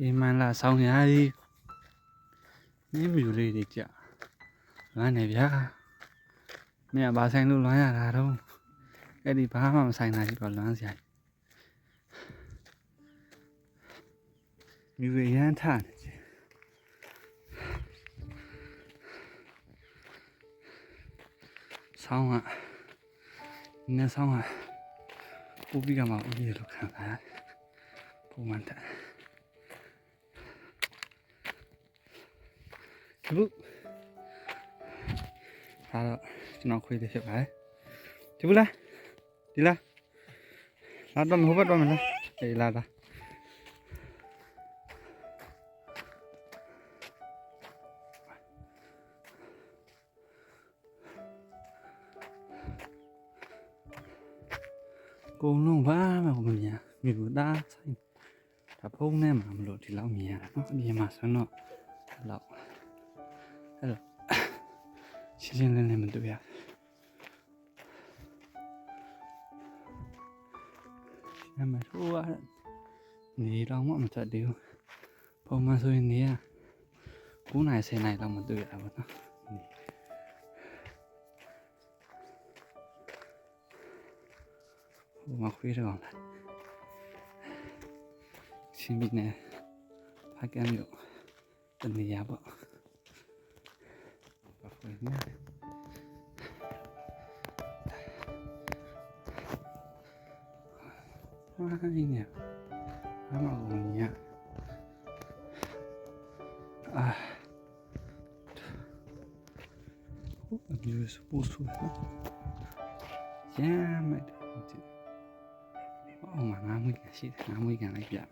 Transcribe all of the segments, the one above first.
ဟေးမန်လာဆောင်ရည်မင်းမြူလေးတွေကြာလွမ်းနေဗျာမင်းကဘာဆိုင်လို့လွမ်းရတာတော့အဲ့ဒီဘာမှမဆိုင်တာကြီးတော့လွမ်းစရာမြူရရန်ထနေချင်ဆောင်းကနည်းဆောင်းကပူပြီးကမှဦးကြီးလို့ခံစားရတယ်ပုံမှန်တဲ့ဒီ ဘူးဒါတော့ကျွန်တော်ခွေးသေးဖြစ်ပါတယ်ဒီဘူးလားဒီလားလာတော့မဟုတ်ဘက်တော့မလားအေးလာတာကိုလုံးဘာမှမမြင်မြူသားဆိုင်ဒါဖုန်းထဲမှာမလို့ဒီလောက်မြင်ရတာနော်အပြင်မှာဆိုတော့ဒီလောက် ရှင်းရှင်းလင်းလင်းမတွေ့ရရှင်းမထိုးရနေတော့မှမတတ်သေးဘူးပုံမှန်ဆိုရင်နေရ9နိုင်10နိုင်တော့မတွေ့ရဘူးနော်နေဟိုမှာခွေးတော့လားရှင်းပြီးနေဖာကမ်းမျိုးတနေရပေါ့ Gimana? Makanya malunya. Ah. Ya, Oh, mana ngamuk kasih sih? Ngamuk gak lagi ya?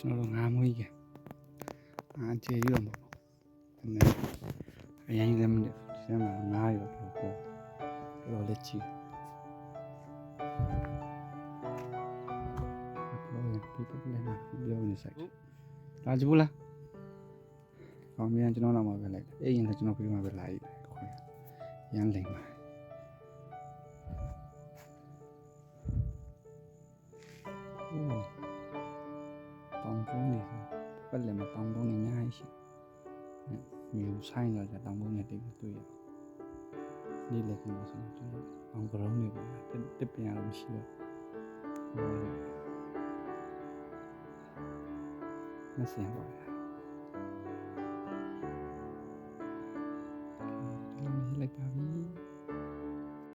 Cuma lo ngamuk ya? အားကျေရွတ်မှာပေါ့ဒါနဲ့အရင်ကမှဒီထဲမှာငါးရောတော့ပေါ့တော့လက်ချီပြောရင်ပြပလည်းနာပြောနေဆိုင်လာကြဘူးလားကောင်းမြန်ကျွန်တော်တော့မှပဲလိုက်တယ်အဲ့ရင်လည်းကျွန်တော်ပြေးမှပဲလာရည်ခွေရမ်းလိမ့်ပါ ပတ်လည်မှာတောင်ကုန်းတွေအများကြီးရှိတယ်။မြူဆိုင်တော့じゃတောင်ကုန်းတွေတိတ်ပြီးတွေ့ရ။ဒီလက်ကမှာဆိုတော့အောင်ကရုံးတွေပေါ့။တစ်တစ်ပြန်တော့မရှိတော့ဟိုမစင်ပါလား။